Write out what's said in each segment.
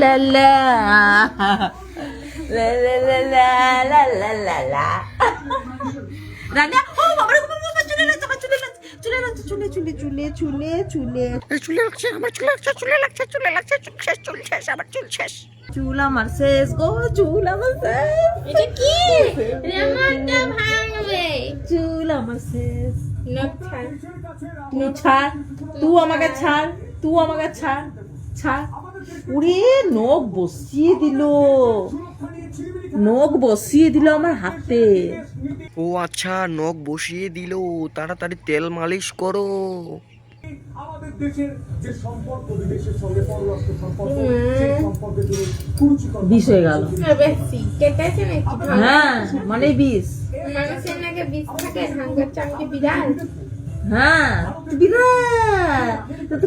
লা লা লা লা লা লা লা লা লা রান্না ও বাবা রে, বাবা, বাবা, চুলে লাগছে চুলে লাগছে চুলে লাগছে চুলে চুলে চুলে চুলে চুলে। চুলে লাগছে আমার চুলে লাগছে চুলে লাগছে চুলে লাগছে চুল শেষ চুল শেষ আমার চুল শেষ। চুল আমার শেষ গো চুল আমার শেষ। এটা কি? রিমোটটা ভাঙবে। চুল আমার শেষ। তুই ছাড় তুই আমাকে ছাড় তুই আমাকে ছাড় ছাড়। উড়ে নখ বসিয়ে দিল। নখ বসিয়ে দিল আমার হাতে। ও আচ্ছা নখ বসিয়ে দিল। তাড়াতাড়ি তেল মালিশ করো। আমাদের দেশের যে সম্পর্ক বিদেশের সঙ্গে পররাষ্ট্র সম্পর্ক সেই সম্পর্কে তিনি কুরুচিকর বিষ হয়ে গেল। হ্যাঁ মানে বিষ। মানুষের নাকি বিষ থাকে? হাঙ্গার চামকে বিড়াল। হ্যাঁ তো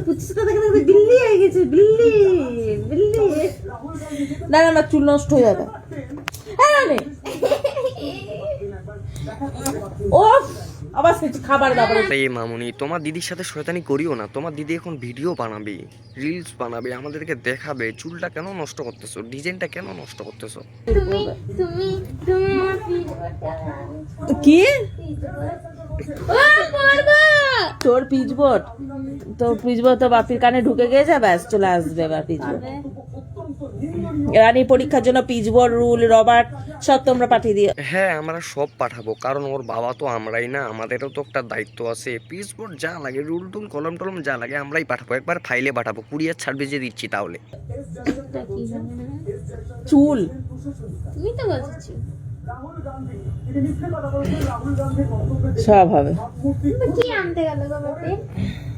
বিল্লি হয়ে গেছে বিল্লি। না না আমার চুল নষ্ট হয়ে যাবে। হ্যাঁ আবার খাবার দাবার। এই মামুনি তোমার দিদির সাথে শয়তানি করিও না। তোমার দিদি এখন ভিডিও বানাবে রিলস বানাবে আমাদেরকে দেখাবে চুলটা কেন নষ্ট করতেছো? ডিজাইনটা কেন নষ্ট করতেছো? তুমি তুমি তুমি আমার পিঠ কি তোর পিচবোর্ড তোর তো বাপির কানে ঢুকে গিয়েছে ব্যাস চলে আসবে এবার পিচবোর্ড রানী পরীক্ষার জন্য পিচবোর্ড রুল রবার্ট সব তোমরা পাঠিয়ে দিও। হ্যাঁ আমরা সব পাঠাবো কারণ ওর বাবা তো আমরাই না আমাদেরও তো একটা দায়িত্ব আছে। পিসবোর্ড যা লাগে রুল টুল কলম টলম যা লাগে আমরাই পাঠাবো একবার ফাইলে পাঠাবো কুরিয়ার সার্ভিসে দিচ্ছি তাহলে? চুল। তুমি তো বলছো। রাহুল গান্ধী তিনি মিথ্যে কথা বলেছেন রাহুল গান্ধীর বক্তব্যে সব হবে। কি আনতে গেল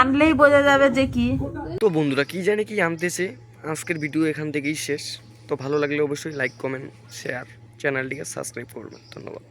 আনলেই বোঝা যাবে যে কি। তো বন্ধুরা কি জানে কি আনতেছে? আজকের ভিডিও এখান থেকেই শেষ। তো ভালো লাগলে অবশ্যই লাইক কমেন্ট শেয়ার চ্যানেলটিকে সাবস্ক্রাইব করবেন। ধন্যবাদ।